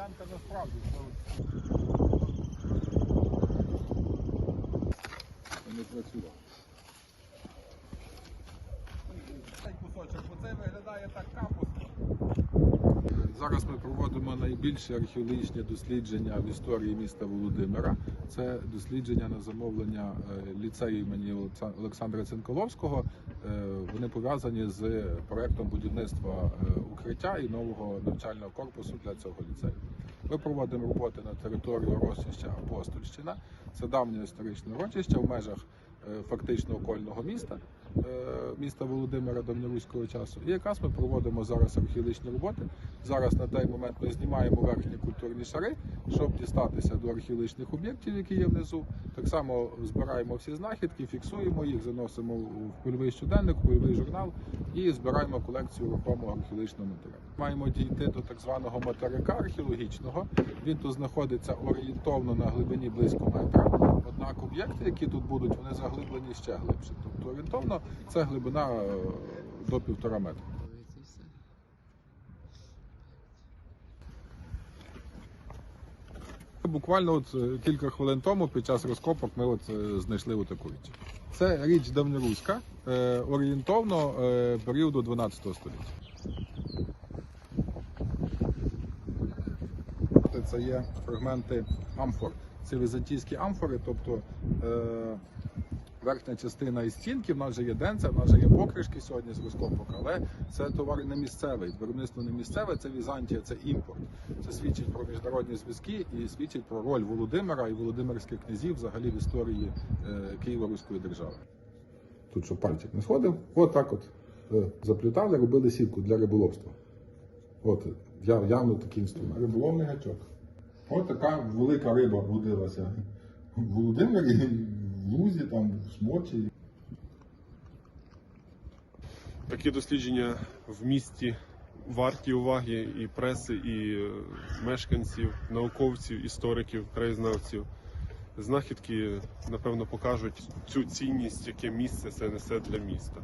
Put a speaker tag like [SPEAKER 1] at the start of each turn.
[SPEAKER 1] ділянка насправді. Не працював. Зараз ми проводимо найбільше археологічне дослідження в історії міста Володимира. Це дослідження на замовлення е, ліцею імені Олександра Цинколовського. Е, Вони пов'язані з проектом будівництва е, укриття і нового навчального корпусу для цього ліцею. Ми проводимо роботи на території урочища Апостольщина. Це давнє історичне урочище в межах фактично окольного міста, міста Володимира давньоруського часу. І якраз ми проводимо зараз археологічні роботи. Зараз на той момент ми знімаємо верхні культурні шари, щоб дістатися до археологічних об'єктів, які є внизу. Так само збираємо всі знахідки, фіксуємо їх, заносимо в польовий щоденник, в польовий журнал і збираємо колекцію рухомого археологічного матеріалу. Маємо дійти до так званого материка археологічного. Він тут знаходиться орієнтовно на глибині близько метра. Однак об'єкти, які тут будуть, вони заглиблені ще глибше. Тобто орієнтовно це глибина е, до півтора метра. Буквально от е, кілька хвилин тому під час розкопок ми от е, знайшли таку річ. Це річ давньоруська, орієнтовно періоду 12 століття. Це є фрагменти амфор. Це візантійські амфори, тобто е, верхня частина із стінки, в нас же є денце, в нас же є покришки сьогодні з розкопок, але це товар не місцевий, виробництво не місцеве, це Візантія, це імпорт. Це свідчить про міжнародні зв'язки і свідчить про роль Володимира і володимирських князів взагалі в історії е, Києво-Руської держави. Тут що пальчик не сходив, от так от е, заплітали, робили сітку для риболовства. От явно такий інструмент. Риболовний гачок. От така велика риба водилася в Володимирі, в Лузі, там, в Смочі.
[SPEAKER 2] Такі дослідження в місті варті уваги і преси, і е, мешканців, науковців, істориків, краєзнавців. Знахідки, напевно, покажуть цю цінність, яке місце це несе для міста.